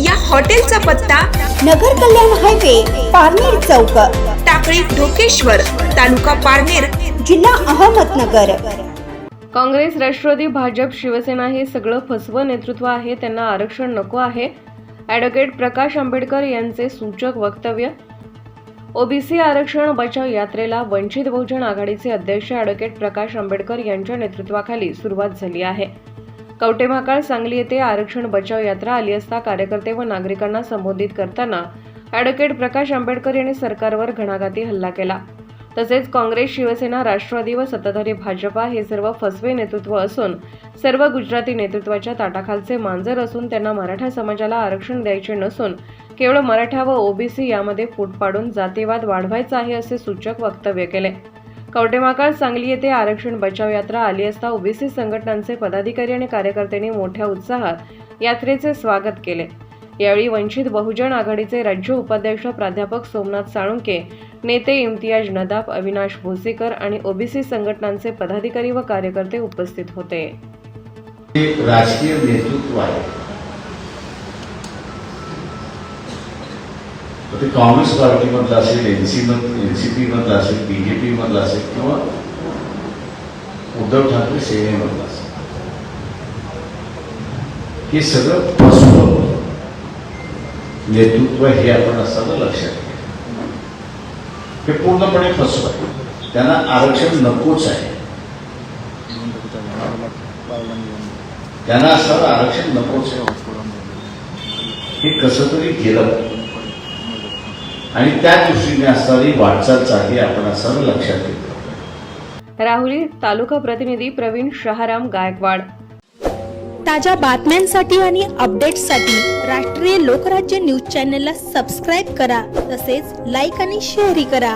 या हॉटेलचा पत्ता नगर कल्याण हायवे पारनेर चौक. टाकळी ढोकेश्वर तालुका पारनेर जिल्हा अहमदनगर. काँग्रेस राष्ट्रवादी भाजप शिवसेना हे सगळं फसवं नेतृत्व आहे त्यांना आरक्षण नको आहे. ॲडव्होकेट प्रकाश आंबेडकर यांचे सूचक वक्तव्य. ओबीसी आरक्षण बचाव यात्रेला वंचित बहुजन आघाडीचे अध्यक्ष ॲडव्होकेट प्रकाश आंबेडकर यांच्या नेतृत्वाखाली सुरुवात झाली आहे. कवटेमहाकाळ सांगली येथे आरक्षण बचाव यात्रा आली असता कार्यकर्ते व नागरिकांना संबोधित करताना ॲडव्होकेट प्रकाश आंबेडकर यांनी सरकारवर घणाघाती हल्ला केला. तसेच काँग्रेस शिवसेना राष्ट्रवादी व सत्ताधारी भाजपा हे सर्व फसवे नेतृत्व असून सर्व गुजराती नेतृत्वाच्या ताटाखालचे मांजर असून त्यांना मराठा समाजाला आरक्षण द्यायचे नसून केवळ मराठा व ओबीसी यामध्ये फूट पाडून जातीवाद वाढवायचा आहे असे सूचक वक्तव्य केले. कवटेमाकाळ सांगली येथे आरक्षण बचाव यात्रा आली असता ओबीसी संघटनांचे पदाधिकारी आणि कार्यकर्त्यांनी मोठ्या उत्साहात यात्रेचे स्वागत केले. यावेळी वंचित बहुजन आघाडीचे राज्य उपाध्यक्ष प्राध्यापक सोमनाथ साळुंके नेते इम्तियाज नदाब अविनाश भोसेकर आणि ओबीसी संघटनांचे पदाधिकारी व कार्यकर्ते उपस्थित होते. राजकीय नेतृत्व आहे. ते काँग्रेस पार्टीमधलं असेल N C N C P मधलं असेल बी जे पी मधलं असेल किंवा उद्धव ठाकरे सेनेमधलं असेल. हे सगळं फसवं नेतृत्व हे आपण असताना लक्षात घ्या. हे पूर्णपणे फसवं त्यांना आरक्षण नकोच आहे. त्यांना असं आरक्षण नकोच आहे. हे कसं तरी गेलं. आणि त्या दृष्टीने असणारी वाटचाल चालली आपण असं लक्षात घेतो. राहुरी तालुका प्रतिनिधी प्रवीण शहाराम गायकवाड. ताज्या बातम्यांसाठी आणि अपडेट्ससाठी राष्ट्रीय लोकराज्य न्यूज चॅनलला सबस्क्राईब करा तसेच लाईक आणि शेअरही करा.